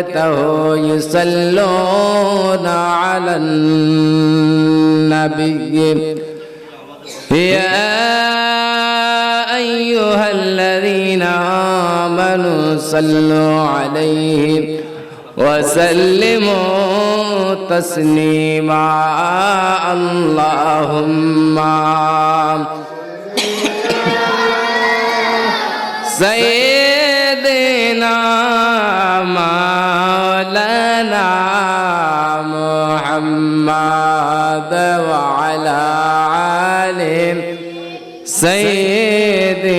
وملائكته يصلون على النبي. يا أيها الذين آمنوا صلوا عليه وسلموا تسليما. اللهم سيدنا مولانا محمد وعلى آله سيدنا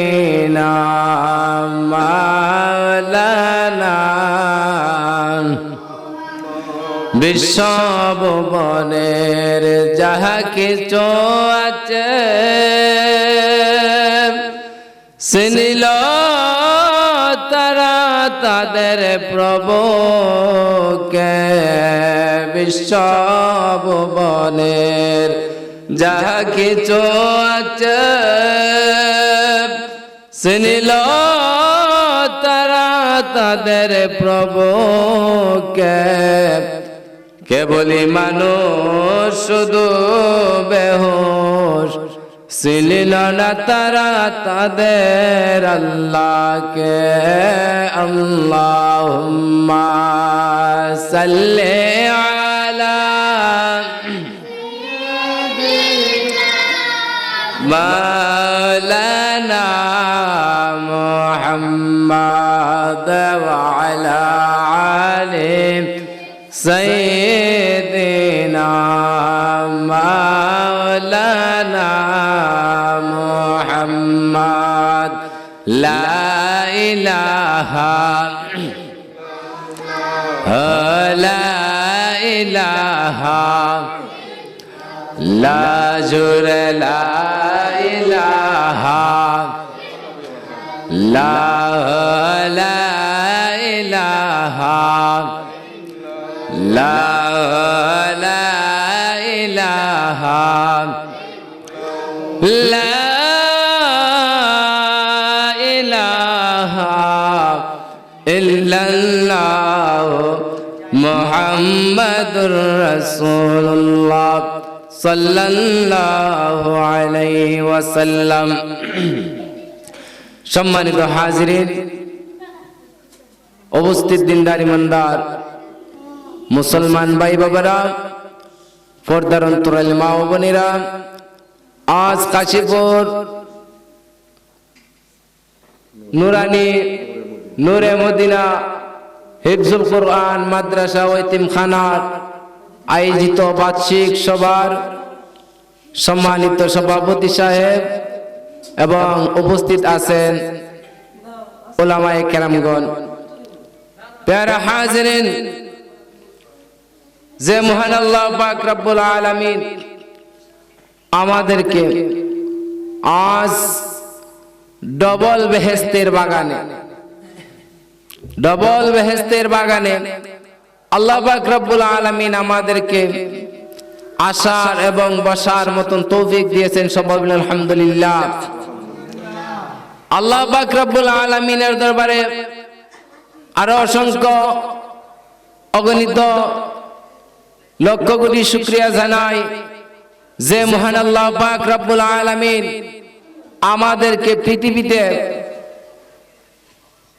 مولانا বিশ্বভুবনের যাহা কিছু আছে শুনিল তারা তাদের প্রভুকে বিশ্বভুবনের যাহা কিছু আছে শুনিল তারা তাদের প্রভুকে কেবলি মানুষ শুধু বেহোশ ছিল না তারা তাদের আল্লাহকে আল্লাহ সাল্লে আলা মালানা মোহাম্মদ আলা আলে সাই লাজুর লাইলাহা লাইলাহা লাইলাহা লা মোহাম্মদুর রসুল্লাহ সাল্লাল্লাহু আলাইহি ওয়াসাল্লাম। সম্মানিত হাজিরের অবস্থিত দিনদারি মন্দার মুসলমান ভাই বাবারা পর্দার অন্তরাল মা বোনেরা আজ কাশীপুর নুরানি, নূরে মদিনা হিফজুল কোরআন মাদ্রাসা ও খানার আয়োজিত বার্ষিক সভার সম্মানিত সভাপতি সাহেব এবং উপস্থিত আছেন ওলামায়ে কেরামগণ। প্যারা হাজরিন, যে মহান আল্লাহ পাক রব্বুল আলামিন আমাদেরকে আজ ডবল বেহেস্তের বাগানে ডবল বেহেস্তের বাগানে আল্লাহ রব্বুল আলামিন আমাদেরকে আসার এবং বসার মতন তৌফিক দিয়েছেন সবাই আলহামদুলিল্লাহ। আল্লাহ রব্বুল আলামিনের দরবারে আরও অসংখ্য অগণিত লক্ষ কোটি শুক্রিয়া জানাই যে মহান আল্লাহ পাক রব্বুল আলামিন আমাদেরকে পৃথিবীতে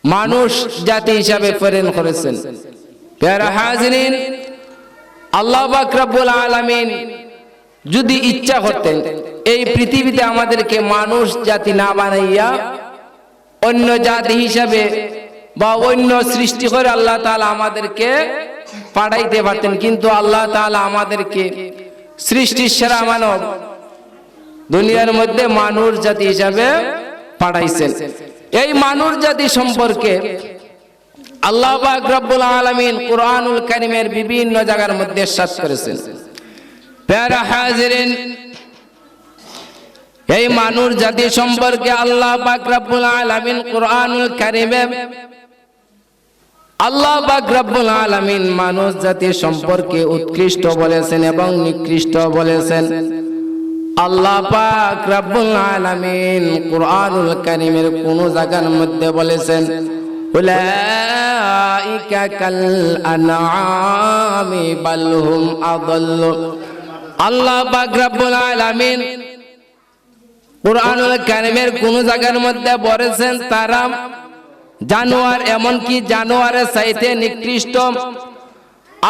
মানুষ জাতি হিসাবে প্রেরণ করেছেন। প্যারা হাজরিন, আল্লাহ পাক রব্বুল আলামিন যদি ইচ্ছা করতেন এই পৃথিবীতে আমাদেরকে মানুষ জাতি না বানাইয়া অন্য জাতি হিসাবে বা অন্য সৃষ্টি করে আল্লাহ তাআলা আমাদেরকে পাঠাইতে পারতেন, কিন্তু আল্লাহ তাআলা আমাদেরকে সৃষ্টির সেরা মানব দুনিয়ার মধ্যে মানুষ জাতি হিসাবে পাঠাইছেন। এই মানুষ জাতি সম্পর্কে আল্লাহ পাক রব্বুল আলামিন কোরআনুল কারীমের বিভিন্ন জায়গার মধ্যে সাত করেছেন। প্যারা এই মানুষ জাতি সম্পর্কে আল্লাহ রব্বুল আলামিন কোরআনুল কারীমে আল্লাহ রব্বুল আলামিন মানুষ জাতি সম্পর্কে উৎকৃষ্ট বলেছেন এবং নিকৃষ্ট বলেছেন। আল্লাহ কোন জায়গার মধ্যে বলেছেন কোন জায়গার মধ্যে বলেছেন, তারা জানোয়ার এমনকি জানোয়ারের চাইতে নিকৃষ্ট।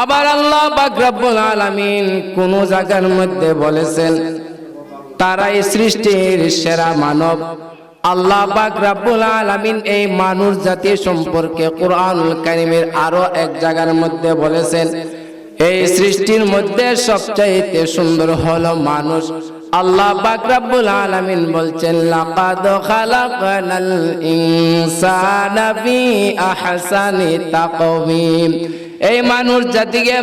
আবার আল্লাহ পাক রব্বুল আলামিন কোন জায়গার মধ্যে বলেছেন তারাই সৃষ্টির সেরা মানব। আল্লাহ পাক রব্বুল আলামিন এই মানুষ জাতি সম্পর্কে কোরআনুল কারীমের আরও এক জায়গার মধ্যে বলেছেন, এই সৃষ্টির মধ্যে সবচাইতে সুন্দর হলো মানুষ। আল্লাহ পাক রব্বুল আলামিন বলছেন আহসানি এই মানুষ জাতিকে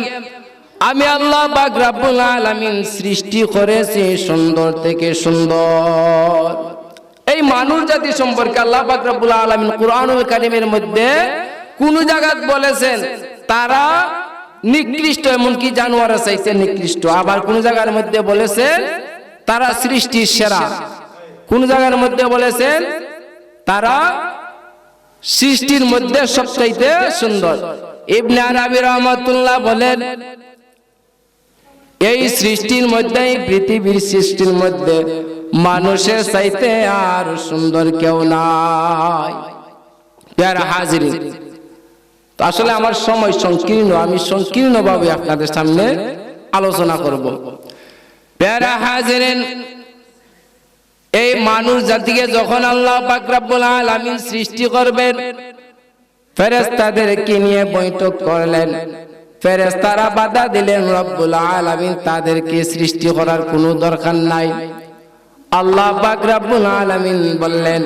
আমি আল্লাহ পাক রব্বুল আলামিন সৃষ্টি করেছি সুন্দর থেকে সুন্দর। এই মানুষ জাতি সম্পর্কে আল্লাহ পাক রব্বুল আলামিন কোরআনুল কারীমের মধ্যে কোন জায়গাত বলেছেন, তারা নিকৃষ্ট এমনকি জানোয়ারের চাইতে নিকৃষ্ট। আবার কোন জায়গার মধ্যে বলেছেন, তারা সৃষ্টির সেরা। কোন জায়গার মধ্যে বলেছেন, তারা সৃষ্টির মধ্যে সবচাইতে সুন্দর। ইবনে আরবি রহমাতুল্লাহ বলেন এই সৃষ্টির মধ্যে, এই পৃথিবীর সৃষ্টির মধ্যে মানুষের চাইতে আর সুন্দর কেউ নাই। হাজির আসলে আমার সময় সংকীর্ণ, আমি সংকীর্ণভাবে আপনাদের সামনে আলোচনা করব। প্যারা হাজিরেন, এই মানুষ জাতিকে যখন আল্লাহ পাক রব্বুল আলামিন সৃষ্টি করবেন, ফেরেশতাদেরকে নিয়ে বৈঠক করলেন। ফেরেশতারা বাধা দিলেন রব্বুল আলামিন, তাদেরকে সৃষ্টি করার কোনো দরকার নাই। আল্লাহ পাক রব্বুল আলামিন বললেন,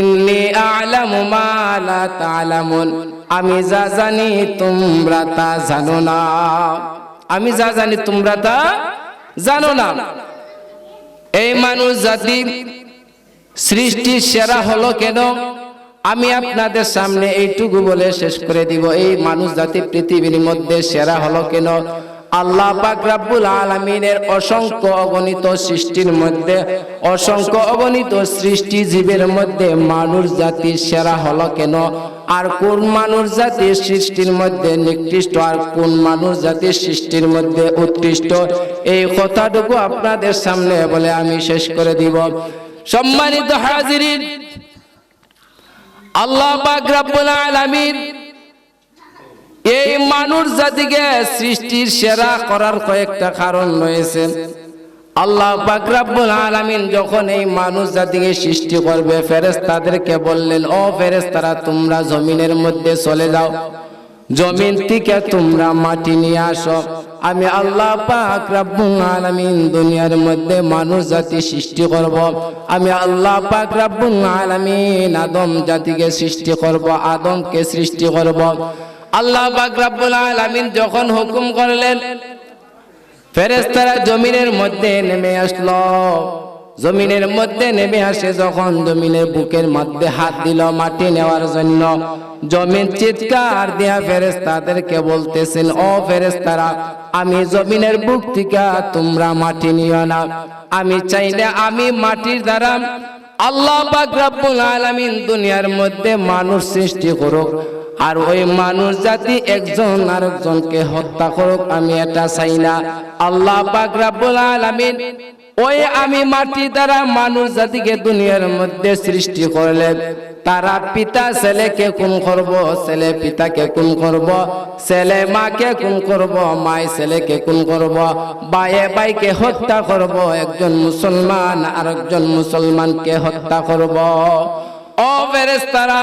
ইন্নী আ'লামু মা লা তা'লামুন, আমি যা জানি তোমরা তা জানো না। আমি যা জানি তোমরা তা জানো না। এই মানুষ জাতি সৃষ্টির সেরা হলো কেন? আমি আপনাদের সামনে এইটুকু বলে শেষ করে দিব। এই মানুষ জাতি পৃথিবীর মধ্যে সেরা হলো কেন? আল্লাহ পাক রাব্বুল আলামিনের অসংখ্য অগণিত সৃষ্টির মধ্যে, অসংখ্য অগণিত সৃষ্টি জীবের মধ্যে মানুষ জাতি সেরা হলো কেন? আর কোন মানুষ জাতির সৃষ্টির মধ্যে নিকৃষ্ট, আর কোন মানুষ জাতির সৃষ্টির মধ্যে উৎকৃষ্ট? এই কথাটুকু আপনাদের সামনে বলে আমি শেষ করে দিব। সম্মানিত হাজিরিন আল্লাহ আলামিন এই মানুষ জাতিকে সৃষ্টির সেরা করার কয়েকটা কারণ রয়েছে। আল্লাহ পাক রাব্বুল আলামিন যখন এই মানুষ জাতিকে সৃষ্টি করবে, ফেরেশতাদেরকে বললেন, ও ফেরেশতারা, তোমরা জমিনের মধ্যে চলে যাও। জমিন থেকে তোমরা মাটি নিয়ে আসো। আমি আল্লাহ পাক রাব্বুল আলামিন দুনিয়ার মধ্যে মানুষ জাতি সৃষ্টি করব। আমি আল্লাহ পাক রাব্বুল আলামিন আদম জাতিকে সৃষ্টি করব, আদমকে সৃষ্টি করব। আল্লাহ পাক রাব্বুল আলামিন যখন হুকুম করলেন, ফেরেশতারা জমিনের মধ্যে নেমে আসলো। জমিনের মধ্যে নেমে আসে যখন জমিনের বুকের মধ্যে হাত দিল মাটি নেওয়ার জন্য। জমিন চিৎকার দিয়া ফেরেশতাদেরকে বলতেছেন, ও ফেরেশতারা, আমি জমিনের বুক থেকে তোমরা মাটি নিও না। আমি চাইলে আমি মাটির দ্বারা আল্লাহ পাক আলামিন দুনিয়ার মধ্যে মানুষ সৃষ্টি করুক আর ওই মানুষ জাতি একজন আরেকজনকে হত্যা করুক, আমি এটা চাই না। আল্লাহ পাক রব্বুল আলামিন ওই আমি মাটি দ্বারা মানুষ জাতিকে দুনিয়ার মধ্যে সৃষ্টি করলেন তারা পিতা ছেলেকে কোন করব, ছেলে পিতাকে কোন করব, ছেলে মাকে কোন করব মায় ছেলেকে কোন করব, বায়ে বাইকে হত্যা করব, একজন মুসলমান আরেকজন মুসলমানকে হত্যা করব। ও ফেরেশতারা,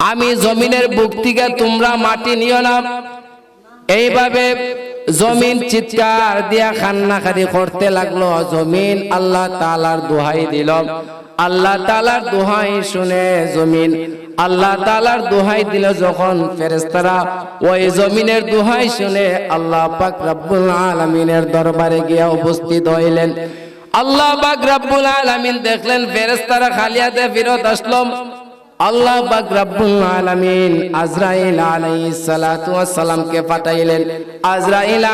আমি জমিনের বুক থেকে তোমরা মাটি নিও না। এইভাবে জমিন চিৎকার দিয়া খান্নাখারি করতে লাগল। জমিন আল্লাহ তালার দোহাই দিল। আল্লাহ তালার দোহাই শুনে জমিন, আল্লাহ তালার দোহাই দিল যখন ফেরেস্তারা ওই জমিনের দোহাই শুনে আল্লাহ পাক রব্বুল আলমিনের দরবারে গিয়া উপস্থিত হইলেন। আল্লাহ পাক রব্বুল আলমিন দেখলেন ফেরেস্তারা খালিয়াতে ফিরত আসলো। আল্লাহ পাক রব্বুল আজরাইল পাঠাইলেন। আজরাইল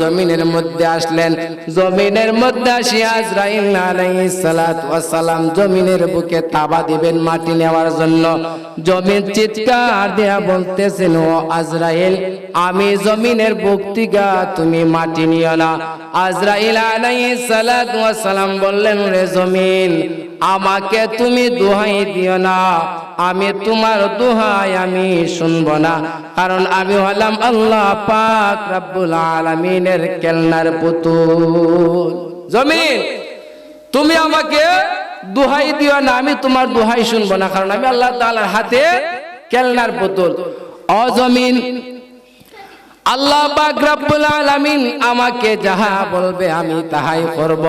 জমিনের মধ্যে আসলেন। জমিনের মধ্যে আসি আজরাইল আলাইহিস সালাতু সালাম জমিনের বুকে তাবা দিবেন মাটি নেওয়ার জন্য। জমিন চিৎকার দেয়া বলতেছেন, ও আজরাইল, আমি জমিনের বুক তুমি মাটি নিও না। আজরাইল আলাইহিস সালাতু সালাম বললেন রে জমিন আমাকে তুমি দোহাই দিও না। আমি তোমার দোহাই আমি শুনব না। কারণ আমি হলাম আল্লাহ পাক রব্বুল আলামিনের কেলনার পুতুল। জমিন, তুমি আমাকে দোহাই দিও না। আমি তোমার দোহাই শুনব না। কারণ আমি আল্লাহ তাআলার হাতে কেলনার পুতুল। অজমিন আল্লাহ পাক রব্বুল আলামিন আমাকে যাহা বলবে আমি তাহাই করব।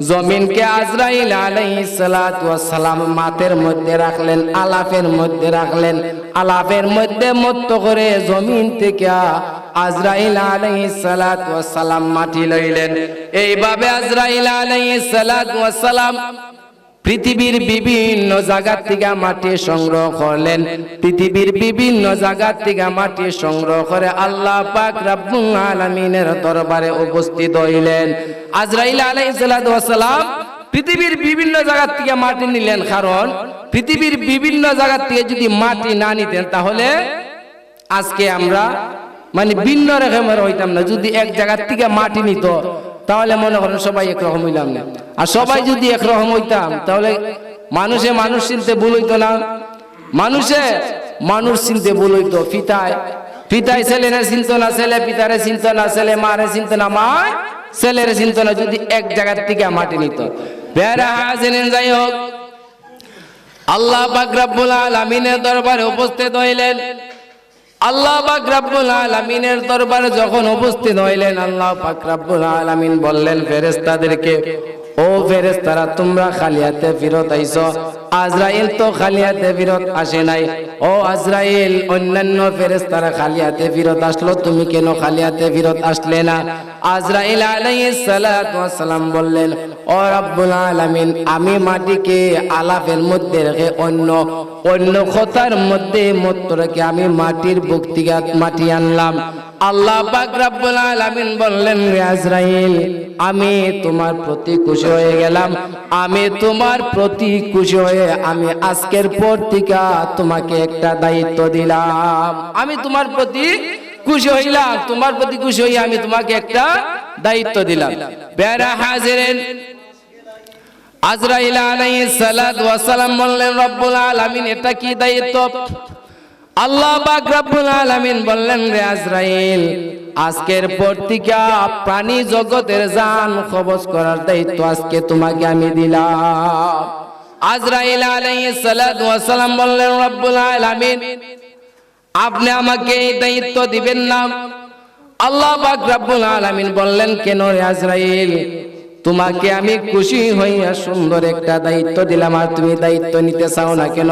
জমিনকে আজরাইল আলাইহিস সালাতু ওয়াস সালাম মাতের মধ্যে রাখলেন আলাপের মধ্যে রাখলেন আলাপের মধ্যে মত্ত করে জমিন থেকে আজরাইল আলাইসালাম মাটি লইলেন। এইভাবে আজরাইল আলাইসালাম পৃথিবীর বিভিন্ন জায়গা থেকে মাটি সংগ্রহ করলেন। পৃথিবীর বিভিন্ন জায়গা থেকে মাটি সংগ্রহ করে আল্লাহ পাক রব্বুল আলামিনের দরবারে উপস্থিত হইলেন। আজরাইল আলাইহিস সালাতু ওয়াস সালাম পৃথিবীর বিভিন্ন জায়গা থেকে মাটি নিলেন। কারণ পৃথিবীর বিভিন্ন জায়গা থেকে যদি মাটি না নিতেন তাহলে আজকে আমরা মানে ভিন্ন রকমের হইতাম না। যদি এক জায়গার থেকে মাটি নিত তাহলে মনে করেন সবাই একরকম হইলাম। না আর সবাই যদি একরকম হইতাম, তাহলে মানুষে মানুষ চিনতে ভুল হইতো না। মানুষে মানুষ চিনতে ভুল হইতো। পিতায় পিতায় ছেলেরা চিনত না, ছেলে পিতারে চিনত না, ছেলে মারে চিনত না, মা ছেলেরে চিনত না, যদি এক জায়গার থেকে মাটি নিত। বেড়া হাজেন যাই হোক আল্লাহ পাক রব্বুল আলামিনের দরবারে উপস্থিত হইলেন। আল্লাহ পাক রব্বুল আলামিনের দরবারে যখন উপস্থিত হইলেন, আল্লাহ পাক রব্বুল আলামিন বললেন, ফেরেশতাদেরকে, ও ফেরেশতারা, তোমরা খালি হাতে ফিরত আইছো আজরাইল তো খালিয়াতে ফিরত আসে নাই। ও আজরাইল, অন্যান্য ফেরেশতারা খালিয়াতে ফিরত আসলো, তুমি কেন খালিয়াতে ফিরত আসলে না? আজরাইল ওয়াস সালাম বললেন, ও রব্বুল আলামিন, আমি মাটিকে আলাফের মধ্যে রেখে অন্য অন্য কথার মধ্যে মত রেখে আমি মাটির বক্তিগাত মাটি আনলাম। আল্লাহ পাক রব্বুল আলামিন বললেন আজরাইল, আমি তোমার প্রতি খুশি হয়ে গেলাম। আমি তোমার প্রতি খুশি হয়ে আমি আজকের পর থেকে তোমাকে একটা দায়িত্ব দিলাম। আমি তোমার প্রতি খুশি হইলাম। তোমার প্রতি খুশি হয়ে আমি তোমাকে একটা দায়িত্ব দিলাম। বেড়া হাজিরেন। আজরাইল আলাইহিস সালাতু ওয়াস সালাম বললেন, রব্বুল আলামিন, এটা কি দায়িত্ব? আল্লাহ পাক রব্বুল আলামিন বললেন, রে আজরাইল, আজকের প্রাণী জগতের জান কবজ করার দায়িত্ব আজকে তোমাকে আমি দিলাম। আজরাইল আলাইহিস সালাতু ওয়াস সালাম বললেন, রব্বুল আলামিন, আপনি আমাকে এই দায়িত্ব দিবেন না। আল্লাহ পাক রব্বুল আলামিন বললেন, কেন রে আজরাইল? তোমাকে আমি খুশি হইয়া সুন্দর একটা দায়িত্ব দিলাম, আর তুমি দায়িত্ব নিতে চাও না কেন?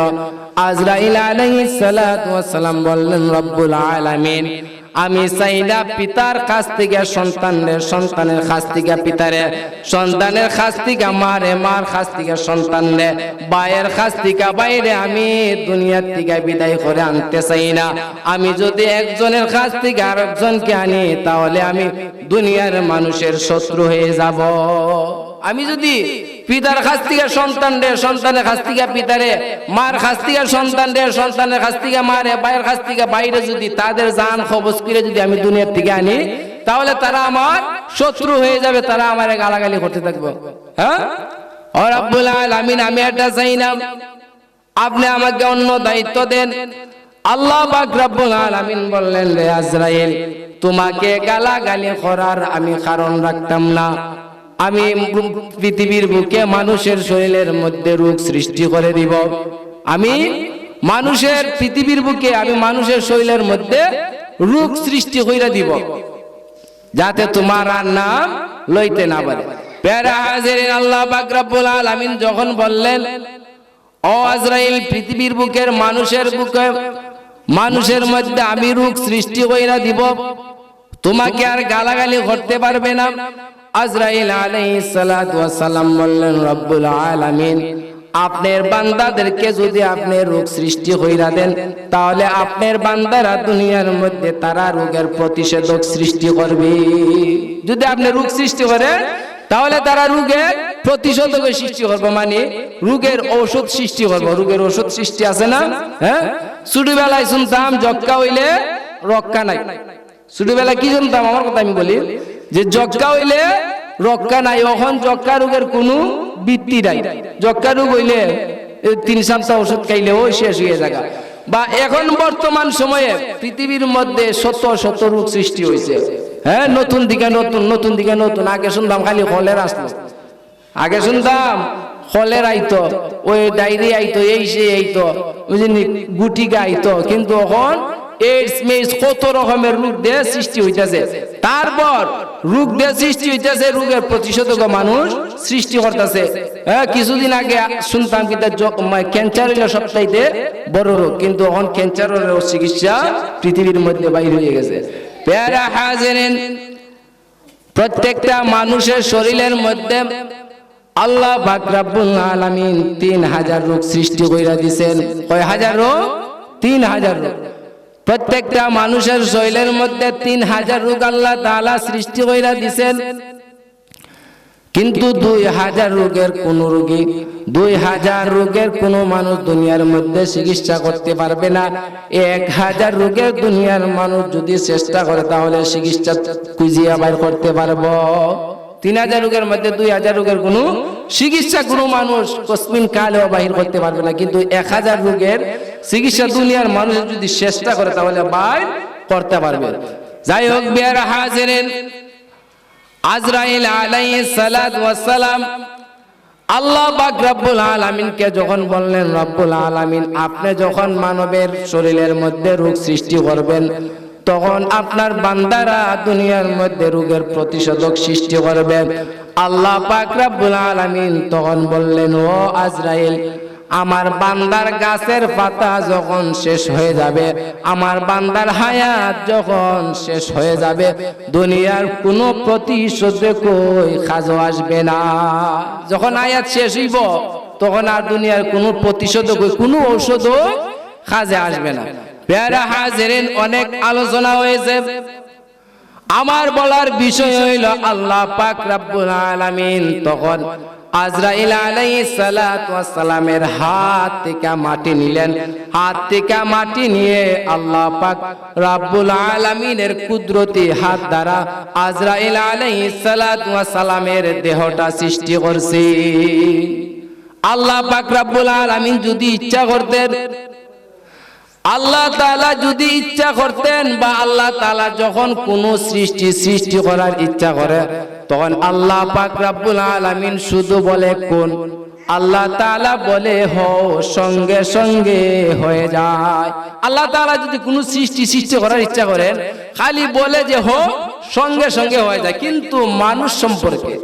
আজরাইল আলাইহিস সালাতু ওয়াস সালাম বললেন, রব্বুল আলামিন আমি চাইনা পিতার কাছ থেকে সন্তানের সন্তানের কাছ থেকে পিতারে। সন্তানের কাছ থেকে মারে মার কাছ থেকে সন্তানরে বায়ের কাছ থেকে বাইরে আমি দুনিয়ার থেকে বিদায় করে আনতে চাই না আমি যদি একজনের কাছ থেকে আরেকজনকে আনি তাহলে আমি দুনিয়ার মানুষের শত্রু হয়ে যাব। আমি যদি পিতার কাছ থেকে সন্তান রে, সন্তানের কাছ থেকে পিতারে, মার কাছ থেকে সন্তান রে, সন্তানের কাছ থেকে মারে, ভাইয়ের কাছ থেকে বাইরে যদি তাদের জান খবজ করে যদি আমি দুনিয়ার থেকে আনি, তাহলে তারা আমার শত্রু হয়ে যাবে, তারা আমার গালাগালি করতে থাকবে। হ্যাঁ? রাব্বুল আলামিন, আমি এটা চাই না আপনি আমাকে অন্য দায়িত্ব দেন। আল্লাহ পাক রব্বুল আলামিন বললেন রে আজরাইল, তোমাকে গালাগালি করার আমি কারণ রাখতাম না। আমি পৃথিবীর বুকে মানুষের শরীরের মধ্যে রোগ সৃষ্টি করে দিব। আমি মানুষের পৃথিবীর বুকে আমি মানুষের শরীরের মধ্যে রোগ সৃষ্টি কইরা দিব। যাতে তোমার আর নাম লইতে না পারে। প্যারা হাজির আল্লাহ পাক রব্বুল আলামিন যখন বললেন, ও আজরাইল, পৃথিবীর বুকের মানুষের বুকে, মানুষের মধ্যে আমি রোগ সৃষ্টি কইরা দিব, তোমাকে আর গালাগালি করতে পারবে না। আজরাইল আলাইহিস সালাতু ওয়াস সালাম বললেন, রব্বুল আলামিন, আপনার বান্দাদেরকে যদি আপনি রোগ সৃষ্টি হইরা দেন, তাহলে আপনার বান্দারা দুনিয়ার মধ্যে তারা রোগের প্রতিষেধক সৃষ্টি করবে। যদি আপনি রোগ সৃষ্টি করেন তাহলে তারা রোগের প্রতিষেধকের সৃষ্টি করব মানে রোগের ঔষধ সৃষ্টি করব। রোগের ওষুধ সৃষ্টি আছে না? হ্যাঁ? ছোটবেলায় শুনতাম যক্কা হইলে রক্ষা নাই। ছোটবেলায় কি শুনতাম? আমার কথা আমি বলি যে যক্কা হইলে রক্ষা নাই, এখন যক্কা রোগের কোনো বৃত্তি নাই। যক্কা রোগ হইলে তিন সপ্তাহ ওষুধ খাইলেও শেষ হয়ে যাবে বা এখন বর্তমান সময়ে পৃথিবীর মধ্যে শত শত রোগ সৃষ্টি হয়েছে হ্যাঁ নতুন দিকে নতুন নতুন দিকে নতুন। আগে শুনতাম খালি হলের আসলো। আগে শুনতাম হলের আইতো, ওই ডায়রি আইতো, এই সে আইতো বুঝলি গুটিকা আইতো। কিন্তু এখন কত রকমের রোগ সৃষ্টি হইতেছে। তারপর রোগ সৃষ্টি হইতেছে, রোগের মানুষ সৃষ্টি হ্যাঁ কিছুদিন আগে সবচাইতে বড় রোগ, কিন্তু এখন চিকিৎসা পৃথিবীর মধ্যে বাইর হয়ে গেছে। প্রত্যেকটা মানুষের শরীরের মধ্যে আল্লাহ আলামিন তিন হাজার রোগ সৃষ্টি কইরা দিছেন। কয় হাজার রোগ? তিন হাজার রোগ। প্রত্যেকটা মানুষের শরীরের মধ্যে তিন হাজার রোগ আল্লাহ তালা সৃষ্টি কইরা দিছেন। কিন্তু দুই হাজার রোগের কোন রোগী, দুই হাজার রোগের কোন মানুষ দুনিয়ার মধ্যে চিকিৎসা করতে পারবে না। এক হাজার রোগের দুনিয়ার মানুষ যদি চেষ্টা করে, তাহলে চিকিৎসা খুঁজিয়া বাইর করতে পারব। তিন হাজার রোগের মধ্যে দুই হাজার রোগের কোনো চিকিৎসা কোনো মানুষ কসমিন কালেও বাহির করতে পারবে না। কিন্তু এক হাজার রোগের চিকিৎসা দুনিয়ার মানুষ যদি চেষ্টা করে, তাহলে বাইর করতে পারবে। যাই হোক, বিয়ার হাজিরেন, আজরাইল আলাইহিস সালাত ওয়াস সালাম আল্লাহ পাক রব্বুল আলামিনকে যখন বললেন, রব্বুল আলামিন, আপনি যখন মানবের শরীরের মধ্যে রোগ সৃষ্টি করবেন তখন আপনার বান্দারা দুনিয়ার মধ্যে রোগের প্রতিষেধক সৃষ্টি করবে। আল্লাহ পাক রব্বুল আলামিন তখন বললেন, ও আজরাইল, আমার বান্দার গাছের পাতা যখন শেষ হয়ে যাবে, আমার বান্দার হায়াত যখন শেষ হয়ে যাবে, দুনিয়ার কোনো প্রতিশোধে কই কাজও আসবে না। যখন আয়াত শেষ হইব, তখন আর দুনিয়ার কোনো প্রতিশোধ কোনো ঔষধও কাজে আসবে না। পেয়ারা হাজেরেন অনেক আলোচনা হয়েছে। আমার বলার বিষয় হইল আল্লাহ পাক রাব্বুল আলামিন তখন আজরাইল সালামের হাত থেকে মাটি নিলেন। হাত থেকে মাটি নিয়ে আল্লাহ পাক রাব্বুল আলামিনের কুদরতি হাত দ্বারা আজরাইল সালামের দেহটা সৃষ্টি করছে। আল্লাহ পাক রাব্বুল আলামিন যদি ইচ্ছা করতেন আল্লাহ তালা যদি ইচ্ছা করতেন বা আল্লাহ তালা যখন কোনো সৃষ্টি সৃষ্টি করার ইচ্ছা করে, তখন আল্লাহ পাক রাব্বুল আলামিন শুধু বলে, কোন? আল্লাহ তাআলা বলে হো সঙ্গে সঙ্গে হয়ে যায়। আল্লাহ তাআলা যদি কোনো সৃষ্টি সৃষ্টি করার ইচ্ছা করেন খালি বলে যে হো সঙ্গে সঙ্গে হয়ে যায়। কিন্তু মানুষ সম্পর্কে,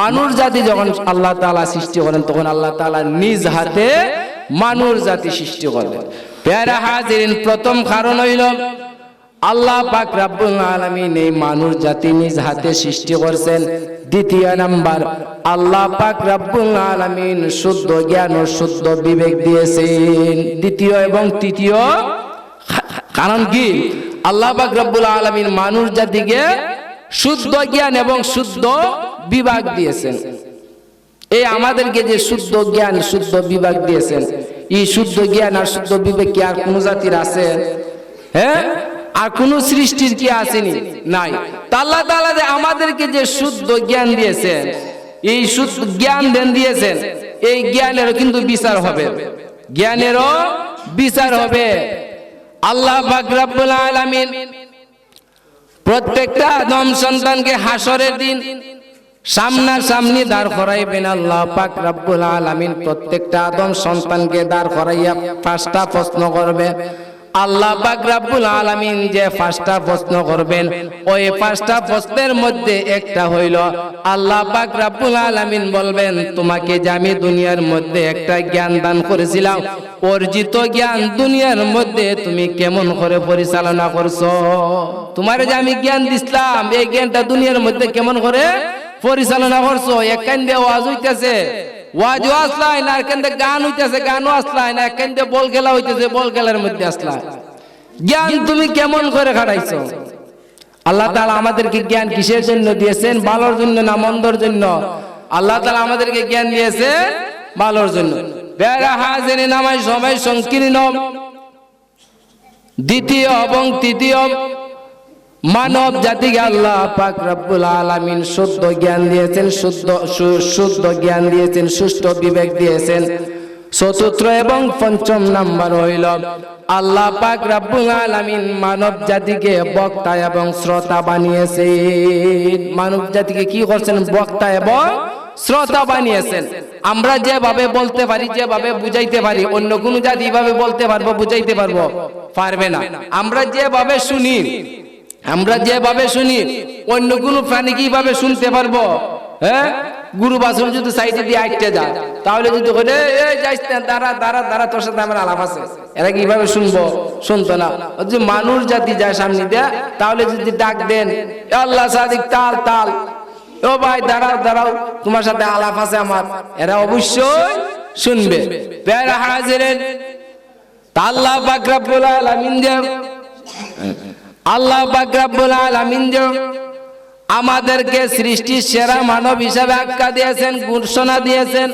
মানুষ জাতি যখন আল্লাহ তাআলা সৃষ্টি করেন, তখন আল্লাহ তালা নিজ হাতে মানুষ জাতি সৃষ্টি করবেন প্যারা হাজিরিন, প্রথম কারণ হইল আল্লাহ পাক রাব্বুল আলামিন এই মানুষ জাতি নিজ হাতে সৃষ্টি করছেন। দ্বিতীয় নাম্বার, আল্লাহ পাক রাব্বুল আলামিন শুদ্ধ জ্ঞান ও শুদ্ধ বিবেক দিয়েছেন। দ্বিতীয় এবং তৃতীয় কারণ কি? আল্লাহ পাক রাব্বুল আলামিন মানুষ জাতিকে শুদ্ধ জ্ঞান এবং শুদ্ধ বিভাগ দিয়েছেন। এই আমাদেরকে যে শুদ্ধ জ্ঞান, শুদ্ধ বিভাগ দিয়েছেন এই শুদ্ধ জ্ঞান আর শুদ্ধ বিবেক কি আর কোন জাতির আছে? হ্যাঁ আর কোন সৃষ্টির কি আসেনি? নাই। তা আল্লাহ তাআলা যে আমাদেরকে যে শুদ্ধ জ্ঞান দিয়েছেন এই শুদ্ধ জ্ঞান দেন দিয়েছেন, এই জ্ঞানেরও কিন্তু বিচার হবে। জ্ঞানেরও বিচার হবে। আল্লাহ আলামিন প্রত্যেকটা আদম সন্তানকে হাসরের দিন সামনা সামনি দাঁড় করাইবেন আল্লাহ পাক রব্বুল আলামিন প্রত্যেকটা আদম সন্তানকে দাঁড় করাইয়া পাঁচটা প্রশ্ন করবে। আল্লাহ পাক রাব্বুল আলামিন যে পাঁচটা প্রশ্ন করবেন ওই পাঁচটা প্রশ্নের মধ্যে একটা হইল আল্লাহ পাক রাব্বুল আলামিন বলবেন তোমাকে যে আমি দুনিয়ার মধ্যে একটা জ্ঞান দান করেছিলাম অর্জিত জ্ঞান দুনিয়ার মধ্যে তুমি কেমন করে পরিচালনা করছ? তোমার যে আমি জ্ঞান দিছিলাম এই জ্ঞানটা দুনিয়ার মধ্যে কেমন করে? পরিচালনা করছ একখান দিয়ে ওয়াজ হইতেছে। ওয়াজও আসলাই না এখান থেকে গান হইতেছে, গানও আসলাই না এখান থেকে বল খেলা হইতেছে বল খেলার মধ্যে আসলাই জ্ঞান তুমি কেমন করে খাটাইছো? আল্লাহ তাআলা আমাদেরকে জ্ঞান কিসের জন্য দিয়েছেন? ভালোর জন্য না মন্দর জন্য? আল্লাহ তাআলা আমাদেরকে জ্ঞান দিয়েছে ভালোর জন্য। বেড়া হাজেনে নামাই সময় সংকীর্ণ। দ্বিতীয় এবং তৃতীয় মানব জাতিকে আল্লাহ পাক রব্বুল আলামিন শুদ্ধ জ্ঞান দিয়েছেন, শুদ্ধ শুদ্ধ জ্ঞান দিয়েছেন, সুষ্ঠু বিবেক দিয়েছেন। চতুর্থ এবং পঞ্চম নাম্বার হইল, আল্লাহ পাক রব্বুল আলামিন মানব জাতিকে বক্তা এবং শ্রোতা বানিয়েছেন। মানব জাতিকে কি করছেন? বক্তা এবং শ্রোতা বানিয়েছেন। আমরা যেভাবে বলতে পারি, যেভাবে বুঝাইতে পারি, অন্য কোন জাতি বলতে পারব, বুঝাইতে পারব? পারবে না। আমরা যেভাবে শুনি আমরা যেভাবে শুনি, অন্য কোন প্রাণী কীভাবে শুনতে পারব? হ্যাঁ? গুরু বাসন যদি সাইডে দিয়ে আইটে যায়, তাহলে যদি এই যাইস না, দাঁড়া দাঁড়া দাঁড়া, তোর সাথে আমার আলাপ আছে। এরা কীভাবে শুনব? শুনতো না। যদি মানুষ জাতি যায় সামনে দেয়া, তাহলে যদি ডাক দেন, "এ আল্লাহ সাদিক, তাল তাল। ও ভাই, দাঁড়াও দাঁড়াও, তোমার সাথে আলাপ আছে আমার। এরা অবশ্যই শুনবে। পেয়ারা হাজিরেন তা আল্লাহ পাক রব্বুল আলামিন যে আল্লাহ পাক রব্বুল আলামিন আমাদেরকে সৃষ্টির সেরা মানব হিসাবে আখ্যা দিয়েছেন, ঘোষণা দিয়েছেন,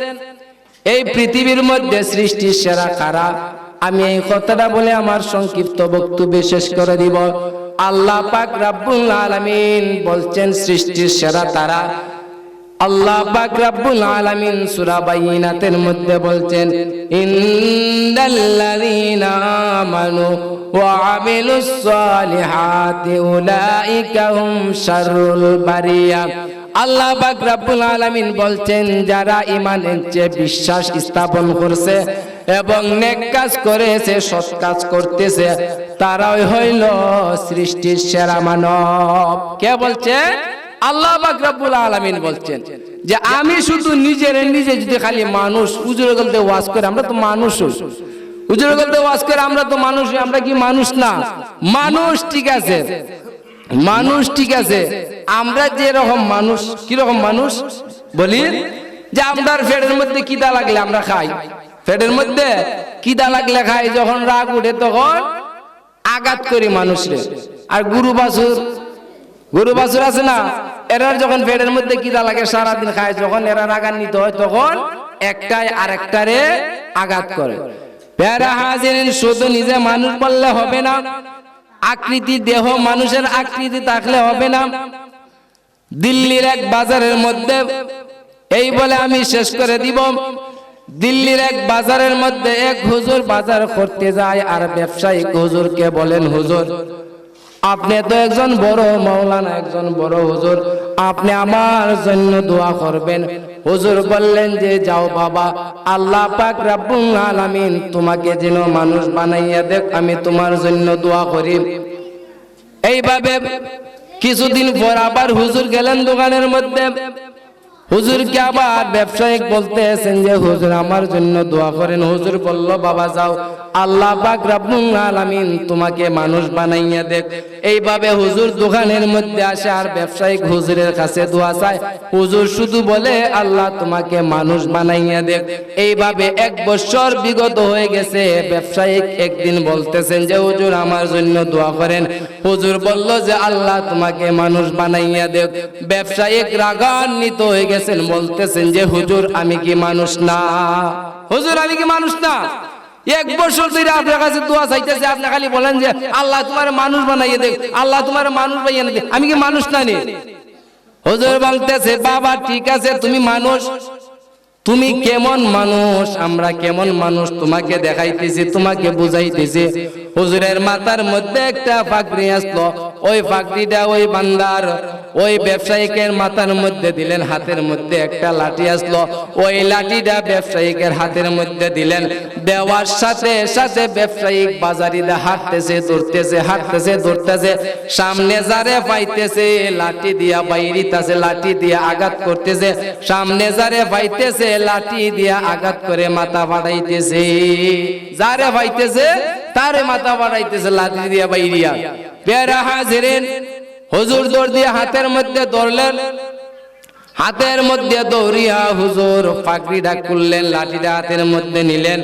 এই পৃথিবীর মধ্যে সৃষ্টির সেরা কারা? আমি এই কথাটা বলে আমার সংক্ষিপ্ত বক্তব্য শেষ করে দিব। আল্লাহ পাক রাব্বুল আলামিন বলছেন, সৃষ্টির সেরা তারা? আল্লাহ পাক রাব্বুল আলামিন সূরা বাইনাতের মধ্যে বলছেন ইন্নাল্লাযীনা আমানু আমিলুস সালিহাতি উলাইকা হুম শাররুল বারিয়া। আল্লাহ বলছেন, যারা যে বিশ্বাস স্থাপন করছে এবং নেক কাজ করেছে, সৎ কাজ করতেছে, তারাই হইল সৃষ্টির সেরা মানব। কে বলছে? আল্লাহ পাক রব্বুল আলামিন বলছেন যে, আমি শুধু নিজের, নিজে যদি খালি মানুষ উজুরে গলতে ওয়াজ করে, আমরা তো মানুষ উজুরে গলতে ওয়াজ করে, আমরা তো মানুষ, আমরা কি মানুষ না? মানুষ ঠিক আছে। মানুষ ঠিক আছে। আমরা যে রকম মানুষ, কি রকম মানুষ? বলি যে আমরার ফেডের মধ্যে কিদা লাগলে আমরা খাই। ফেডের মধ্যে কিদা লাগলে খাই, যখন রাগ উঠে তখন আঘাত করি মানুষরে। আর গুরু বাসুর গরু বাছুর আছে না? এরার যখন পেটের মধ্যে কিদা লাগে, সারাদিন খায়, যখন এরা রাগান্বিত হয়, তখন একটাই আরেকটারে আঘাত করে। পেয়ারা হাজিরেন শুধু নিজে মানুষ বললে হবে না। আকৃতি দেহ মানুষের আকৃতি থাকলে হবে না। দিল্লির এক বাজারের মধ্যে, এই বলে আমি শেষ করে দিব। দিল্লির এক বাজারের মধ্যে এক হুজুর বাজার করতে যায় আর ব্যবসায়িক হুজুরকে বলেন, হুজুর, আপনি তো একজন বড় মাওলানা একজন বড় হুজুর। আপনি আমার জন্য দোয়া করবেন। হুজুর বললেন যে, যাও বাবা, আল্লাহ পাক রাব্বুল আলামিন তোমাকে যেন মানুষ বানাইয়া দেখ, আমি তোমার জন্য দোয়া করি। এইভাবে কিছুদিন পর আবার হুজুর গেলেন দোকানের মধ্যে। হুজুরকে আবার ব্যবসায়িক বলতে আছেন যে, হুজুর, আমার জন্য দোয়া করেন। হুজুর বলল, বাবা, যাও। আল্লাহ পাক রাব্বুল আলামিন তোমাকে মানুষ বানাইয়া দেখ। এইভাবে হুজুর দোকানের মধ্যে আসে আর ব্যবসায়িক হুজুরের কাছে দোয়া চায়। হুজুর শুধু বলে, আল্লাহ তোমাকে মানুষ বানাইয়া দেখ। এইভাবে এক বছর বিগত হয়ে গেছে, ব্যবসায়িক একদিন বলতেছেন যে, হুজুর, আমার জন্য দোয়া করেন। হুজুর বলল যে, আল্লাহ তোমাকে মানুষ বানাইয়া দেখ। ব্যবসায়িক রাগান্বিত হয়ে গেছেন বলতেছেন যে, হুজুর, আমি কি মানুষ না? হুজুর, আমি কি মানুষ না? এক বছর ধরে আপনার কাছে দোয়া চাইতেছে, আপনি খালি বলেন যে, আল্লাহ তোমার মানুষ বানাইয়ে দেখ আল্লাহ তোমার মানুষ বানাইয়ে দেখ আমি কি মানুষ না নি হুজুর বলতেছে, বাবা, ঠিক আছে, তুমি মানুষ। তুমি কেমন মানুষ? আমরা কেমন মানুষ? তোমাকে দেখাইতেছি, তোমাকে বুঝাইতেছি। হুজুরের মাথার মধ্যে একটা পাগড়ি আসলো। ওই পাগড়িটা ওই বান্দার, ওই ব্যবসায়িকের মাথার মধ্যে দিলেন, হাতের মধ্যে একটা লাঠি আসলো। ওই লাঠিটা ব্যবসায়িকের হাতের মধ্যে দিলেন। দেওয়ার সাথে সাথে ব্যবসায়িক বাজারিদা হাঁটতেছে, দৌড়তেছে হাঁটতেছে, দৌড়তেছে। সামনে যারে পাইতেছে, লাঠি দিয়া বাইরিতাছে লাঠি দিয়া আঘাত করতেছে। সামনে যারে পাইতেছে, লাঠি দিয়া আঘাত করে মাথা বাড়াইতেছে যারে পাইতেছে, তারে মাথা বাড়াইতেছে লাঠি দিয়া বাইরিয়া। পেয়ারা হাজিরেন। হুজুর দৌড় দিয়ে হাতের মধ্যে ধরলেন হাতের মধ্যে দৌড়িয়া হুজুর পাগড়িটা খুললেন, লাঠিটা হাতের মধ্যে নিলেন।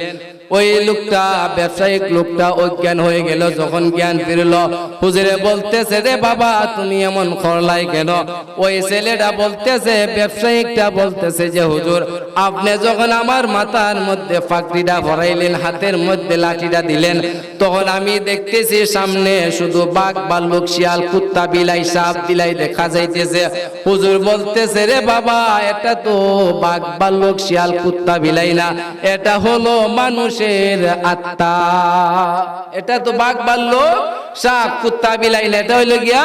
ওই লোকটা, ব্যবসায়িক লোকটা অজ্ঞান হয়ে গেল, যখন জ্ঞান ফিরল। হুজুরে বলতেছে, রে বাবা, তুমি এমন করলাই কেন? ওই ছেলেটা বলতেছে, ব্যবসায়িকটা বলতেছে যে, হুজুর, আপনি যখন আমার মাথার মধ্যে পাগড়িটা ভরাইলেন, হাতের মধ্যে লাঠিটা দিলেন, তখন আমি দেখতেছি সামনে শুধু বাঘ বাল্লুক শিয়াল, কুত্তা, বিলাই, সাপ, বিলাই দেখা যাইতেছে। হুজুর বলতেছে, রে বাবা, এটা তো বাঘ বাল্লুক শিয়াল, কুত্তা, বিলাই না, এটা হলো মানুষের আত্মা। এটা তো বাঘ বাড়ল, সাপ, কুত্তা বিলাইলে। এটা হইল গিয়া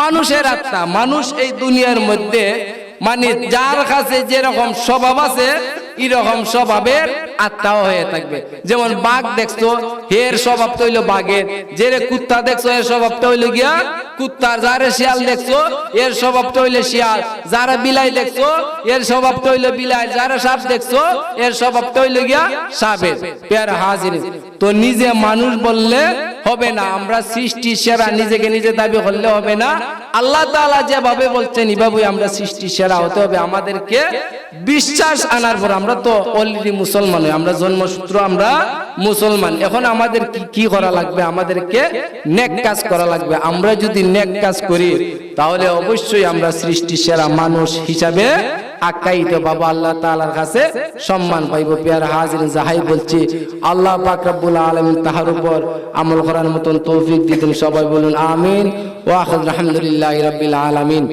মানুষের আত্মা। মানুষ এই দুনিয়ার মধ্যে মানে যার কাছে যেরকম স্বভাব আছে এরকম স্বভাবের আত্মাও হয়ে থাকবে। যেমন বাঘ দেখছ এর স্বভাবটা হইল বাঘের। যে কুত্তা দেখছ এর স্বভাবটা হইল গিয়া কুত্তার। যারে শিয়াল দেখছ এর স্বভাবটা হইল শিয়াল। যারা বিলাই দেখছ এর স্বভাবটা হইল বিলাই। যারা সাপ দেখছ এর স্বভাবটা হইল গিয়া সাপের। পেয়ার হাজির। তো নিজে মানুষ বললে হবে না, আমরা সৃষ্টি সেরা, নিজেকে নিজে দাবি করলে হবে না। আল্লাহ তাআলা যেভাবে বলছেন এভাবে আমরা সৃষ্টি সেরা হতে হবে। আমাদেরকে বিশ্বাস আনার পর আমরা তো অলরেডি মুসলমান আমরা জন্মসূত্র আমরা মুসলমান। এখন আমাদের কি কি করা লাগবে? আমাদেরকে নেক কাজ করা লাগবে। আমরা যদি নেক কাজ করি, তাহলে অবশ্যই আমরা সৃষ্টি সেরা মানুষ হিসাবে আখ্যায়িত বাবা আল্লাহ তাআলার কাছে সম্মান পাইব পেয়ার হাজির জাহাই বলছি, আল্লাহ পাক রব্বুল আলামিন তাহার উপর আমল করার মতন তৌফিক দিতেন, সবাই বলুন আমিন, ওয়া আলহামদুলিল্লাহি রাব্বিল আলামিন।